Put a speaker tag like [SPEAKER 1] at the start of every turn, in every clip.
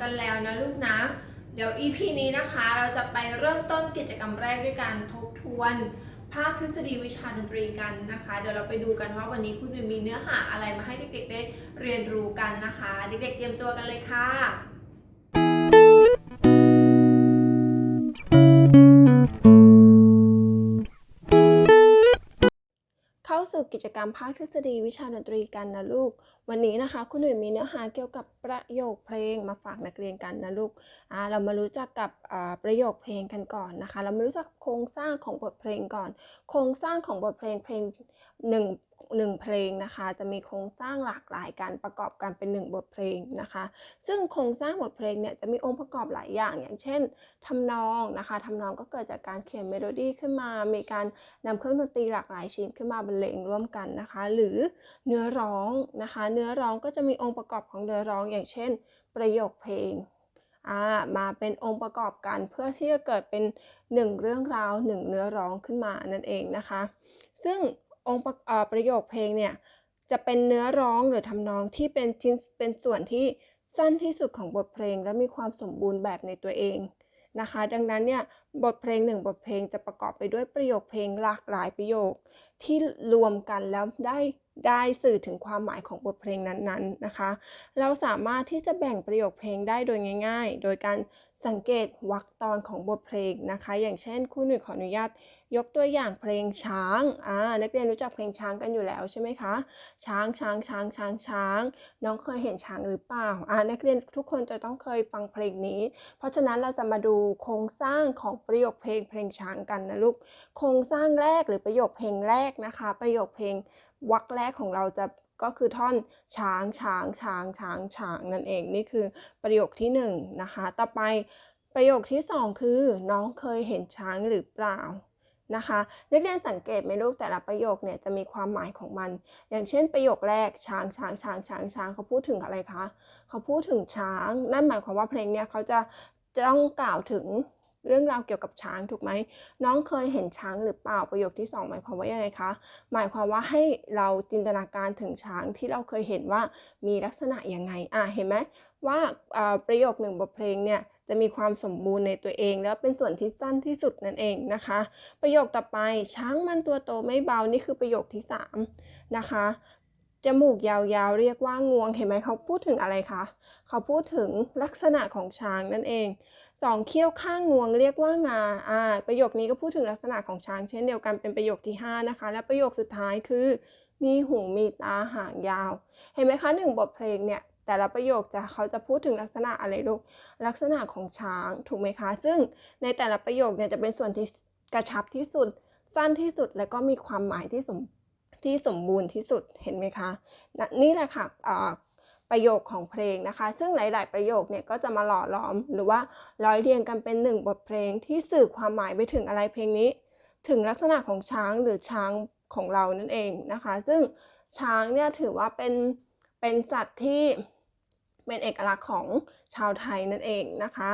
[SPEAKER 1] กันแล้วนะลูกนะ เดี๋ยว EP นี้นะคะ เราจะไปเริ่มต้นกิจกรรมแรกด้วยการทบทวน ภาคทฤษฎีวิชาดนตรีกันนะคะ เดี๋ยวเราไปดูกันว่าวันนี้คุณวินมีเนื้อหาอะไรมาให้เด็กๆได้เรียนรู้กันนะคะ เด็กๆเตรียมตัวกันเลยค่ะ สู่กิจกรรมภาคทฤษฎีวิชาดนตรีกันนะลูก วันนี้นะคะคุณหนุ่ยมีเนื้อหาเกี่ยวกับประโยคเพลงมาฝากนักเรียนกันนะลูกอ่าเรามารู้จักกับประโยคเพลงกันก่อนนะคะ เรามารู้จักโครงสร้างของบทเพลงก่อน โครงสร้างของบทเพลงเพลงหนึ่ง หนึ่งเพลงนะคะ จะมีโครงสร้างหลากหลายการประกอบกันเป็นหนึ่งบทเพลงนะคะ ซึ่งโครงสร้างบทเพลงเนี่ยจะมีองค์ประกอบหลายอย่าง อย่างเช่นทำนองนะคะทำนองก็เกิดจากการเขียนเมโลดี้ขึ้นมา มีการนำเครื่องดนตรีหลากหลายชิ้นขึ้นมาบรรเลงร่วมกันนะคะ หรือเนื้อร้องนะคะ เนื้อร้องก็จะมีองค์ประกอบของเนื้อร้อง อย่างเช่น ประโยคเพลงมาเป็นองค์ประกอบกันเพื่อที่จะเกิดเป็นหนึ่งเรื่องราวหนึ่งเนื้อร้องขึ้นมานั่นเองนะคะ ซึ่ง องค์ประโยคเพลงเนี่ยจะเป็นเนื้อร้องหรือทำนองที่เป็นชิ้นเป็นส่วนที่สั้นที่สุดของบทเพลง และมีความสมบูรณ์แบบในตัวเองนะคะ ดังนั้นเนี่ยบทเพลงหนึ่งบทเพลงจะประกอบไปด้วยประโยคเพลงหลากหลายประโยค ที่รวมกันแล้วได้ได้สื่อถึงความหมายของบทเพลงนั้นๆนะคะ เราสามารถที่จะแบ่งประโยคเพลงได้โดยง่าย ๆ โดยการ สังเกตวรรคตอนของบทเพลงนะคะ อย่างเช่นคู่หนึ่งขออนุญาตยกตัวอย่างเพลงช้างอ่านักเรียนรู้จักเพลงช้างกันอยู่แล้วใช่ไหมคะ ช้างช้างช้างช้างช้าง น้องเคยเห็นช้างหรือเปล่าอ่านักเรียนทุกคนจะต้องเคยฟังเพลงนี้ เพราะฉะนั้นเราจะมาดูโครงสร้างของประโยคเพลงเพลงช้างกันนะลูกโครงสร้างแรกหรือประโยคเพลงแรกนะคะ ประโยคเพลงวรรคแรกของเราจะ ก็คือท่อนช้างช้างช้างช้างช้างนั่นเองนี่คือประโยคที่หนึ่งนะคะต่อไปประโยคที่สองคือน้องเคยเห็นช้างหรือเปล่านะคะนักเรียนสังเกตไหมลูกแต่ละประโยคเนี่ยจะมีความหมายของมัน อย่างเช่นประโยคแรกช้างช้างช้างช้างช้างเขาพูดถึงอะไรคะเขาพูดถึงช้าง นั่นหมายความว่าเพลงเนี่ยเขาจะจะต้องกล่าวถึง เรื่องราวเกี่ยวกับช้างถูกไหมน้องเคยเห็นช้างหรือเปล่าประโยคที่สองหมายความว่ายังไงคะหมายความว่าให้เราจินตนาการถึงช้างที่เราเคยเห็นว่ามีลักษณะยังไงอะเห็นไหมว่าอ่าประโยคหนึ่งบทเพลงเนี่ยจะมีความสมบูรณ์ในตัวเอง แล้วเป็นส่วนที่สั้นที่สุดนั่นเองนะคะ ประโยคต่อไปช้างมันตัวโตไม่เบานี่คือประโยคที่สามนะคะ จมูกยาวๆ เรียกว่างวง เห็นไหมเขาพูดถึงอะไรคะ เขาพูดถึงลักษณะของช้างนั่นเองสองเขี้ยวข้างงวงเรียกว่างา อ่า ประโยคนี้ก็พูดถึงลักษณะของช้างเช่นเดียวกันเป็นประโยคที่ 5 นะคะ และประโยคสุดท้ายคือ มีหูมีตาหางยาว เห็นไหมคะหนึ่งบทเพลงเนี่ยแต่ละประโยคจะเขาจะพูดถึงลักษณะอะไรลูก ลักษณะของช้างถูกไหมคะ ซึ่งในแต่ละประโยคเนี่ยจะเป็นส่วนที่กระชับที่สุด สั้นที่สุดและก็มีความหมายที่สม ที่สมบูรณ์ที่สุดเห็นไหมคะน,นี่แหละค่ะประโยคของเพลงนะคะ ซึ่งหลาย ๆ ประโยคเนี่ยก็จะมาหล่อหลอม หรือว่าร้อยเรียงกันเป็นหนึ่งบทเพลงที่สื่อความหมายไปถึงอะไรเพลงนี้ ถึงลักษณะของช้างหรือช้างของเรานั่นเองนะคะ ซึ่งช้างเนี่ยถือว่าเป็นเป็นสัตว์ที่เป็นเอกลักษณ์ของชาวไทยนั่นเองนะคะ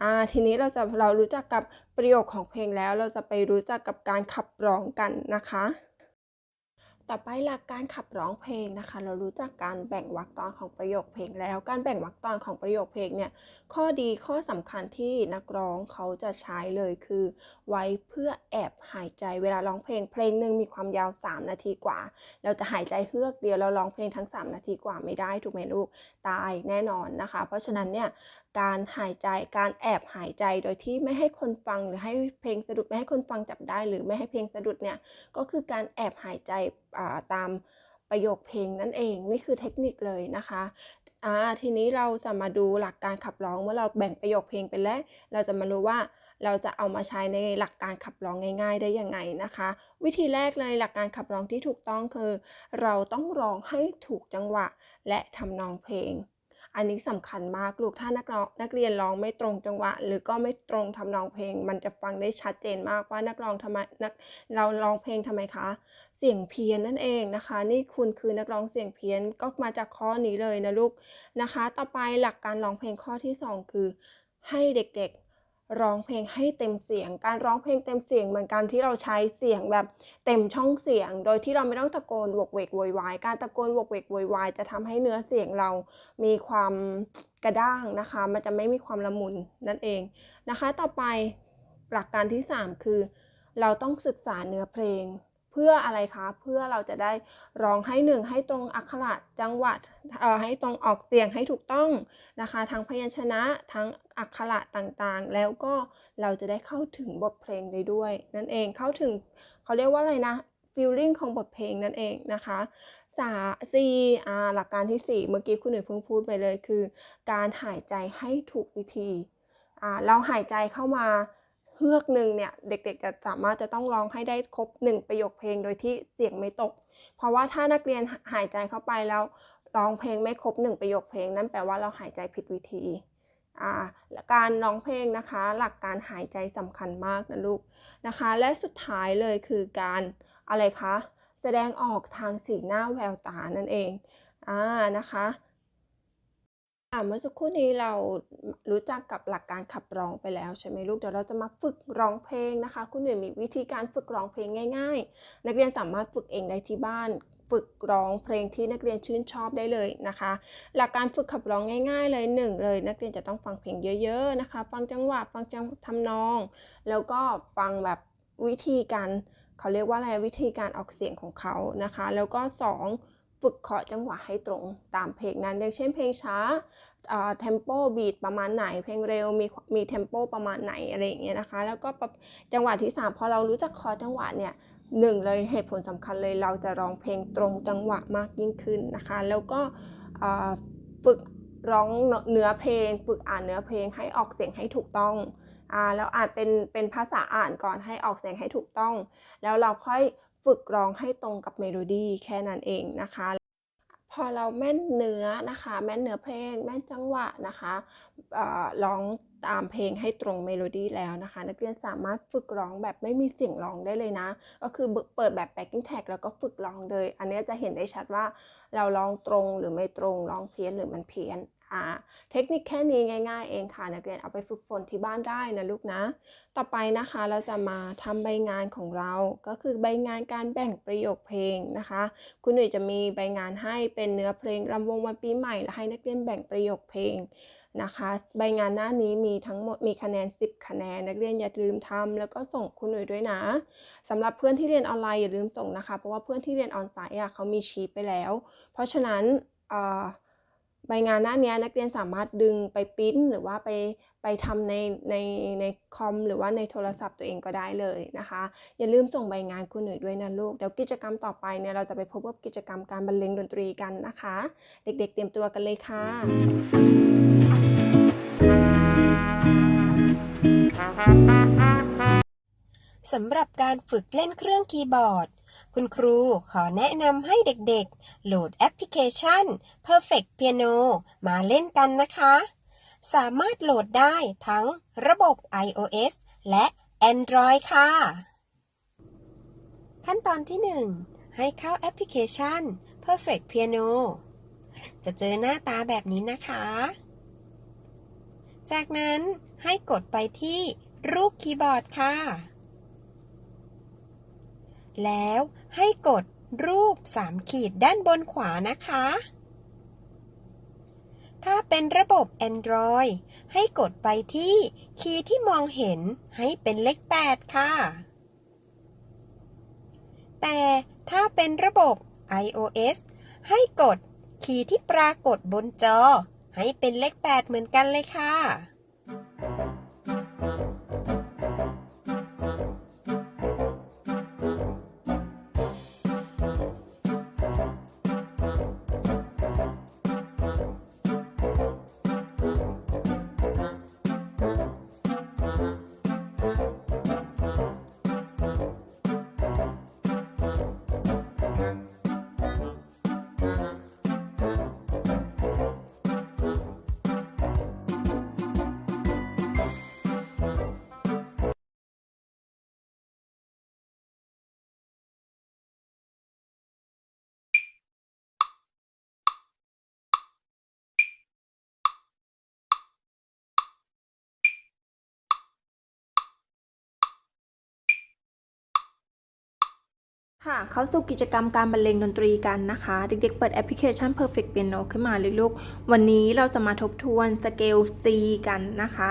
[SPEAKER 1] อ่าทีนี้เราจะเรารู้จักกับประโยคของเพลงแล้ว เราจะไปรู้จักกับการขับร้องกันนะคะ ต่อไปหลักการขับร้องเพลงนะคะ เรารู้จักการแบ่งวรรคตอนของประโยคเพลงแล้ว การแบ่งวรรคตอนของประโยคเพลงเนี่ย ข้อดีข้อสำคัญที่นักร้องเขาจะใช้เลยคือ ไว้เพื่อแอบหายใจเวลาร้องเพลง เพลงหนึ่งมีความยาว 3 นาทีกว่า เราจะหายใจเฮือกเดียวเราร้องเพลงทั้ง 3 นาทีกว่าไม่ได้ถูกไหมลูกตายแน่นอนนะคะ เพราะฉะนั้นเนี่ย การหายใจการแอบหายใจโดยที่ไม่ให้คนฟังหรือให้เพลงสะดุดไม่ให้คนฟังจับได้ หรือไม่ให้เพลงสะดุดเนี่ยก็คือการแอบหายใจตามประโยคเพลงนั่นเองนี่คือเทคนิคเลยนะคะอ่าทีนี้เราจะมาดูหลักการขับร้องเมื่อเราแบ่งประโยคเพลงเป็นแล้ว เราจะมารู้ว่าเราจะเอามาใช้ในหลักการขับร้องง่าย ๆ ได้ยังไงนะคะ วิธีแรกเลยหลักการขับร้องที่ถูกต้องคือ เราต้องร้องให้ถูกจังหวะและทำนองเพลง อันนี้สำคัญมากลูกถ้านักร้องนักเรียนร้องไม่ตรงจังหวะ หรือก็ไม่ตรงทำนองเพลง มันจะฟังได้ชัดเจนมากว่านักร้องทำไมนักเราร้องเพลงทำไมคะ เสียงเพี้ยนนั่นเองนะคะ นี่คุณคือนักร้องเสียงเพี้ยนก็มาจากข้อนี้เลยนะลูกนะคะ ต่อไปหลักการร้องเพลงข้อที่ 2 คือให้เด็ก ร้องเพลงให้เต็มเสียง การร้องเพลงเต็มเสียงเหมือนการที่เราใช้เสียงแบบเต็มช่องเสียง โดยที่เราไม่ต้องตะโกนวกเวกโวยวาย การตะโกนวกเวกโวยวายจะทำให้เนื้อเสียงเรามีความกระด้างนะคะ มันจะไม่มีความละมุนนั่นเองนะคะ ต่อไปหลักการที่ 3 คือ เราต้องศึกษาเนื้อเพลง พื่ออะไรคะ เพื่อเราจะได้ร้องให้หนึ่งให้ตรงอักขระจังหวะเอ่อให้ตรงออกเสียงให้ถูกต้องนะคะ ทั้งพยัญชนะทั้งอักขระต่างๆ แล้วก็เราจะได้เข้าถึงบทเพลงได้ด้วย นั่นเองเข้าถึงเขาเรียกว่าอะไรนะ feeling ของบทเพลงนั่นเองนะคะสาสี่อ่าหลักการที่สี่เมื่อกี้คุณหนุ่ยเพิ่งพูดไปเลยคือ การหายใจให้ถูกวิธีอ่าเราหายใจเข้ามา เฮือกหนึ่งเนี่ยเด็กๆจะสามารถจะต้องร้องให้ได้ครบหนึ่งประโยคเพลงโดยที่เสียงไม่ตก เพราะว่าถ้านักเรียนหายใจเข้าไปแล้วร้องเพลงไม่ครบหนึ่งประโยคเพลง นั่นแปลว่าเราหายใจผิดวิธีอ่าการร้องเพลงนะคะ หลักการหายใจสำคัญมากนะลูกนะคะ และสุดท้ายเลยคือการอะไรคะแสดงออกทางสีหน้าแววตานั่นเองอ่านะคะ อ่าเมื่อสักครู่นี้เรารู้จักกับหลักการขับร้องไปแล้วใช่ไหมลูกเดี๋ยวเราจะมาฝึกร้องเพลงนะคะ คุณหนึ่งมีวิธีการฝึกร้องเพลงง่าย ๆ นักเรียนสามารถฝึกเองได้ที่บ้าน ฝึกร้องเพลงที่นักเรียนชื่นชอบได้เลยนะคะ หลักการฝึกขับร้องง่าย ๆ เลยหนึ่งเลย นักเรียนจะต้องฟังเพลงเยอะ ๆนะคะ ฟังจังหวะฟังจังทำนอง แล้วก็ฟังแบบวิธีการเขาเรียกว่าอะไรวิธีการออกเสียงของเขานะคะ แล้วก็สอง ฝึกเคาะจังหวะให้ตรงตามเพลงนั้น อย่างเช่นเพลงช้าเทมโปบีทประมาณไหน เพลงเร็วมีมีเทมโปประมาณไหนอะไรอย่างเงี้ยนะคะ แล้วก็จังหวะที่ 3 พอเรารู้จักคาะจังหวะเนี่ยหนึ่งเลยเหตุผลสำคัญเลยเราจะร้องเพลงตรงจังหวะมากยิ่งขึ้นนะคะ แล้วก็ฝึกร้องเนื้อเพลง ฝึกอ่านเนื้อเพลงให้ออกเสียงให้ถูกต้องอ่าแล้วอ่านเป็นเป็นภาษาอ่านก่อนให้ออกเสียงให้ถูกต้อง แล้วเราค่อย ฝึกร้องให้ตรงกับเมโลดี้แค่นั้นเองนะคะ พอเราแม่นเนื้อนะคะ แม่นเนื้อเพลง แม่นจังหวะนะคะร้องตามเพลงให้ตรงเมโลดี้แล้วนะคะ นักเรียนสามารถฝึกร้องแบบไม่มีเสียงร้องได้เลยนะ ก็คือเปิดแบบ backing track แล้วก็ฝึกร้องเลย อันนี้จะเห็นได้ชัดว่าเราร้องตรงหรือไม่ตรงร้องเพี้ยนหรือมันเพี้ยน อ่าเทคนิคแค่นี้ง่าย ๆ เองค่ะ นักเรียนเอาไปฝึกฝนที่บ้านได้นะลูกนะ ต่อไปนะคะเราจะมาทำใบงานของเรา ก็คือใบงานการแบ่งประโยคเพลงนะคะ คุณหนุ่ยจะมีใบงานให้เป็นเนื้อเพลงรำวงวันปีใหม่และให้นักเรียนแบ่งประโยคเพลงนะคะ ใบงานหน้านี้มีทั้งหมดมีคะแนน 10 คะแนน นักเรียนอย่าลืมทำแล้วก็ส่งคุณหนุ่ยด้วยนะสำหรับเพื่อนที่เรียนออนไลน์อย่าลืมส่งนะคะ เพราะว่าเพื่อนที่เรียนออนไลน์อะเขามีชีทไปแล้ว เพราะฉะนั้น ใบงานหน้านี้นักเรียนสามารถดึงไปปริ้นหรือว่าไปไปทำในในในคอมหรือว่าในโทรศัพท์ตัวเองก็ได้เลยนะคะ อย่าลืมส่งใบงานคุณหนุ่ยด้วยนะลูก เดี๋ยวกิจกรรมต่อไปเนี่ยเราจะไปพบกับกิจกรรมการบรรเลงดนตรีกันนะคะ เด็กๆ เตรียมตัวกันเลยค่ะ
[SPEAKER 2] สำหรับการฝึกเล่นเครื่องคีย์บอร์ด คุณครูขอแนะนำให้เด็กๆ โหลดแอปพลิเคชัน Perfect Piano มาเล่นกันนะคะ สามารถโหลดได้ทั้งระบบ iOS และ Android ค่ะ ขั้นตอนที่ 1 ให้เข้าแอปพลิเคชัน Perfect Piano จะเจอหน้าตาแบบนี้นะคะ จากนั้นให้กดไปที่รูปคีย์บอร์ดค่ะ แล้วให้กดรูป 3 ขีดด้านบนขวานะคะ ถ้าเป็นระบบ Android ให้กดไปที่คีย์ที่มองเห็นให้เป็นเลข 8 ค่ะ แต่ถ้าเป็นระบบ iOS ให้กดคีย์ที่ปรากฏบนจอ ให้เป็นเลข 8 เหมือนกันเลยค่ะ
[SPEAKER 1] ค่ะเข้าสู่กิจกรรมการบรรเลงดนตรีกันนะคะ เด็กๆ เปิดแอปพลิเคชัน Perfect Piano ขึ้นมาเลยลูก วันนี้เราจะมาทบทวนสเกล C กันนะคะ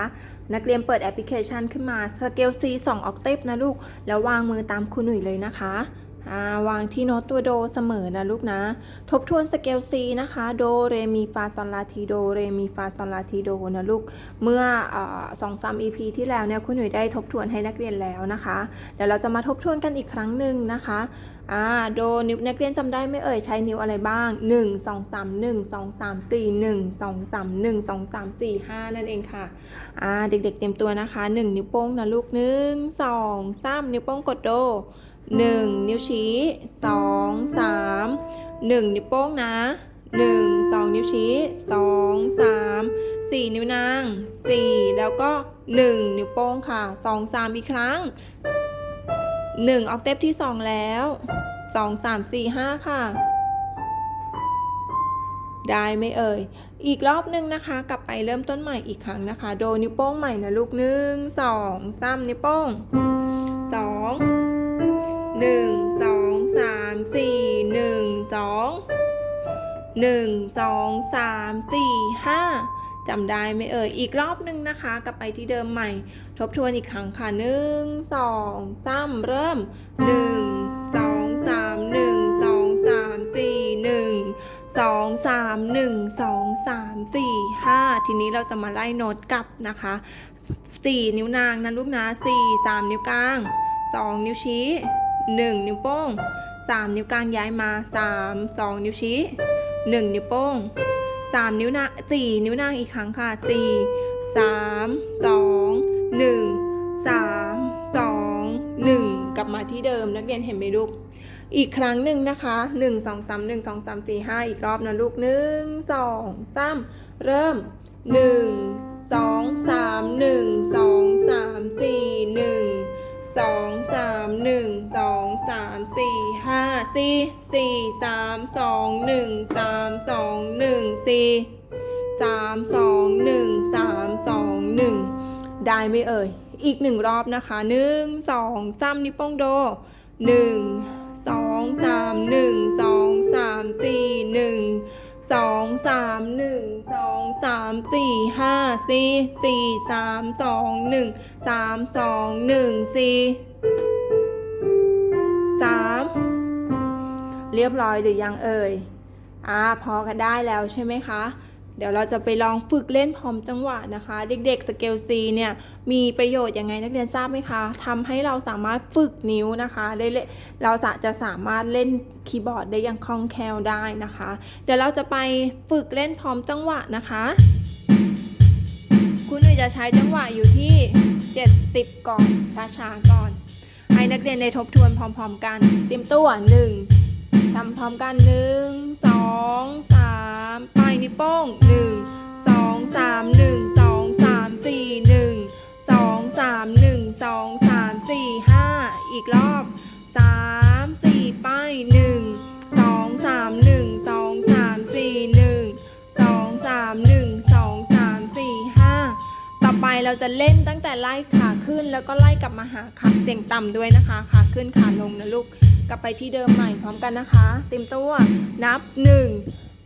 [SPEAKER 1] นักเรียนเปิดแอปพลิเคชันขึ้นมาสเกล C 2ออกเทปนะลูก แล้ววางมือตามครูหนุ่ยเลยนะคะ วางที่โน้ตตัวโดเสมอนะลูกนะ ทบทวนสเกล C นะคะ โด เร มี ฟาซอลลาทีโด เร มี ฟาซอลลาทีโดนะลูก เมื่อสองสาม EP ที่แล้วเนี่ยคุณหนุ่ยได้ทบทวนให้นักเรียนแล้วนะคะ เดี๋ยวเราจะมาทบทวนกันอีกครั้งหนึ่งนะคะอ่าโดนิ้วนักเรียนจำได้ไหมเอ่ยใช้นิ้วอะไรบ้าง 1 2 3 1 2 3 4 1 2 3 1 2 3 4 5 นั่นเองค่ะอ่าเด็กๆเตรียมตัวนะคะ 1 นิ้วโป้งนะลูก 1 2 3 นิ้วโป้งกดโด 1 นิ้วชี้ 2 3 1 นิ้วโป้งนะ 1 2 นิ้วชี้ 2 3 4 นิ้วนาง 4 แล้วก็ 1 นิ้วโป้งค่ะ 2 3 อีกครั้ง 1 ออกเทปที่ 2 แล้ว 2 3 4 5 ค่ะ ได้ไหมเอ่ย อีกรอบหนึ่งนะคะ กลับไปเริ่มต้นใหม่อีกครั้งนะคะ โดนิ้วโป้งใหม่นะลูกหนึ่งสองสามนิ้วโป้งสอง หนึ่งสองสามสี่หนึ่งสองหนึ่งสองสามสี่ห้าจำได้ไหมเอ่ย อีกรอบหนึ่งนะคะ กลับไปที่เดิมใหม่ ทบทวนอีกครั้งค่ะหนึ่งสองสามเริ่มหนึ่งสองสามหนึ่งสองสามสี่หนึ่งสองสามหนึ่งสองสามสี่ห้าทีนี้เราจะมาไล่โน้ตกลับนะคะสี่นิ้วนางนะลูกนะสี่สามนิ้วกลางสองนิ้วชี้ หนึ่งนิ้วโป้งสามนิ้วกลางย้ายมาสามสองนิ้วชี้หนึ่งนิ้วโป้งสามนิ้วนางสี่นิ้วนางอีกครั้งค่ะสี่สามสองหนึ่งสามสองหนึ่งกลับมาที่เดิมนักเรียนเห็นไหมลูก อีกครั้งหนึ่งนะคะหนึ่งสองสามหนึ่งสองสามสี่ห้าอีกรอบนะลูกหนึ่งสองสามเริ่มหนึ่งสองสามหนึ่ง สองสามหนึ่งสองสามสี่ห้าสี่สี่สามสองหนึ่งสามสองหนึ่งสี่สามสองหนึ่งสามสองหนึ่งได้ไหมเอ่ย อีกหนึ่งรอบนะคะหนึ่งสองสามนิ้วโป้งโดหนึ่งสองสามหนึ่งสองสามสี่หนึ่งสองสามหนึ่งสองสามสี่ห้าสี่สี่สามสองหนึ่ง สามสองหนึ่งสี่สามเรียบร้อยหรือยังเอ่ยอ่าพอกันได้แล้วใช่ไหมคะ เดี๋ยวเราจะไปลองฝึกเล่นพร้อมจังหวะนะคะ เด็กๆสเกลซีเนี่ยมีประโยชน์ยังไงนักเรียนทราบไหมคะทำให้เราสามารถฝึกนิ้วนะคะได้เล่เราจะจะสามารถเล่นคีย์บอร์ดได้อย่างคล่องแคล่วได้นะคะ เดี๋ยวเราจะไปฝึกเล่นพร้อมจังหวะนะคะ คุณหนุ่ยจะใช้จังหวะอยู่ที่ 70 ก่อน ช้าๆ ก่อน ให้นักเรียนได้ทบทวนพร้อม ๆ กัน เตรียมตัวหนึ่งทำพร้อมกันหนึ่งสองสามปลายนิ้วโป้งหนึ่งสองสามหนึ่ง เราจะเล่นตั้งแต่ไล่ขาขึ้น แล้วก็ไล่กลับมาหาขาเสียงต่ำด้วยนะคะขาขึ้นขาลงนะลูกกลับไปที่เดิมใหม่พร้อมกันนะคะ เต็มตัวนับ 1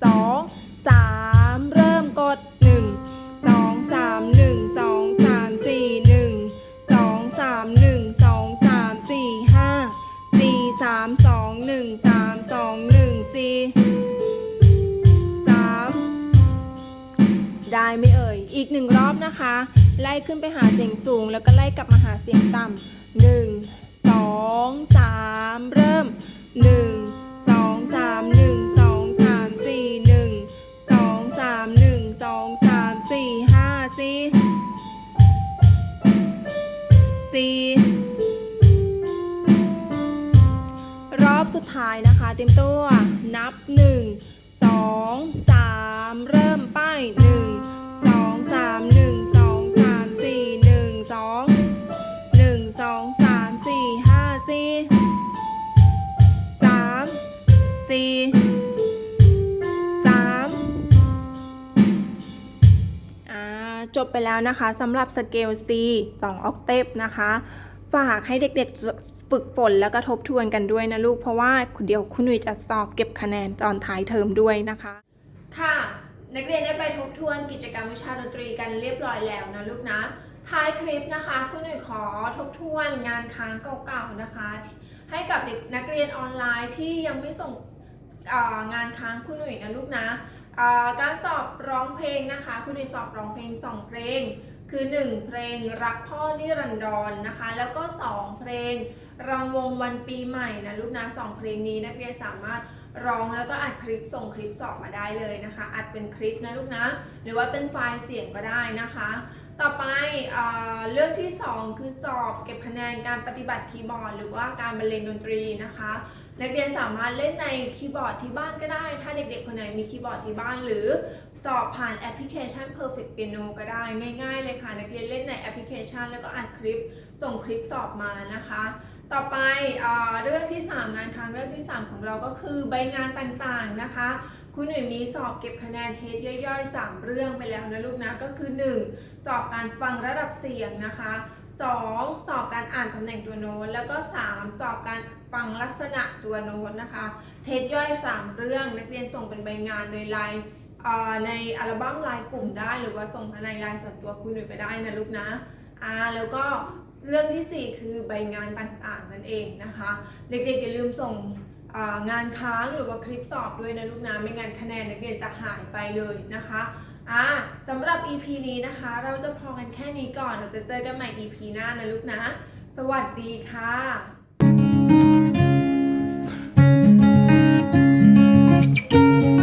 [SPEAKER 1] 2 3 เริ่มกด 1 2 3 1 2 3 4 1 2 3 1 2 3 4 5 4 3 2 1 3 2 1 4 3 ได้ไหมเอ่ย อีกหนึ่งรอบนะคะ ไล่ขึ้นไปหาเสียงสูง แล้วก็ไล่กลับมาหาเสียงต่ำหนึ่งสองสามเริ่มหนึ่งสองสามหนึ่งสองสามสี่หนึ่งสองสามหนึ่งสองสามสี่ห้าสี่สี่รอบสุดท้ายนะคะ เต็มตัวนับหนึ่งสองสามเริ่มไปหนึ่ง บไปแล้วนะคะสำหรับสเกล C 2ออกเทปนะคะ ฝากให้เด็กๆฝึกฝนแล้วก็ทบทวนกันด้วยนะลูก เพราะว่าเดี๋ยวคุณหนุ่ยจะสอบเก็บคะแนนตอนท้ายเทอมด้วยนะคะ ค่ะ นักเรียนได้ไปทบทวนกิจกรรมวิชาดนตรีกันเรียบร้อยแล้วนะลูกนะ ท้ายคลิปนะคะคุณหนุ่ยขอทบทวนงานค้างเก่าๆนะคะ ให้กับเด็กนักเรียนออนไลน์ที่ยังไม่ส่งงานค้างคุณหนุ่ยนะลูกนะ การสอบร้องเพลงนะคะคุณหนุ่สอบร้องเพลงสองเพลง คือ 1 เพลงรักพ่อนิรันดรนนะคะ แล้วก็ 2 เพลงรำวงวันปีใหม่นะลูกนะสองเพลงนี้นักเรียนสามารถร้องแล้วก็อัดคลิปส่งคลิปสอบมาได้เลยนะคะ อัดเป็นคลิปนะลูกนะ หรือว่าเป็นไฟล์เสียงก็ได้นะคะ ต่อไปเอ่อเรื่องที่ 2 คือสอบเก็บคะแนนการปฏิบัติคีย์บอร์ด หรือว่าการบรรเลงดนตรีนะคะ นักเรียนสามารถเล่นในคีย์บอร์ดที่บ้านก็ได้ ถ้าเด็กๆ คนไหนมีคีย์บอร์ดที่บ้าน หรือสอบผ่านแอปพลิเคชัน Perfect Piano ก็ได้ ง่ายๆเลยค่ะ นักเรียนเล่นในแอปพลิเคชัน แล้วก็อัดคลิป ส่งคลิปสอบมานะคะ ต่อไปเอเรื่องที่ 3 งานค้างเรื่องที่ 3 ของเราก็คือใบงานต่างๆนะคะคุณหนุ่ยมีสอบเก็บคะแนนเทสย่อยๆ 3 เรื่องไปแล้วนะลูกนะ ก็คือ 1 สอบการฟังระดับเสียงนะคะ 2. สอบการอ่านตำแหน่งตัวโน้ตแล้วก็ 3 สอบการ ฟังลักษณะตัวโน้ตนะคะ เทสย่อย 3 เรื่องนักเรียนส่งเป็นใบงานในไลน์ในอัลบั้มไลน์กลุ่มได้หรือว่าส่งในไลน์ส่วนตัวคุณหนุ่ยไปได้นะลูกนะอ่าแล้วก็เรื่องทีสี่ 4 คือใบงานต่างๆนั่นเองนะคะ เด็กๆอย่าลืมส่งงานค้างหรือว่าคลิปสอบด้วยนะลูกนะไม่งั้นคะแนนนักเรียนจะหายไปเลยนะคะอ่าสำหรับ EP นี้นะคะ เราจะพอกันแค่นี้ก่อนเราจะเจอกันใหม่ EP หน้านะลูกนะ สวัสดีค่ะ Música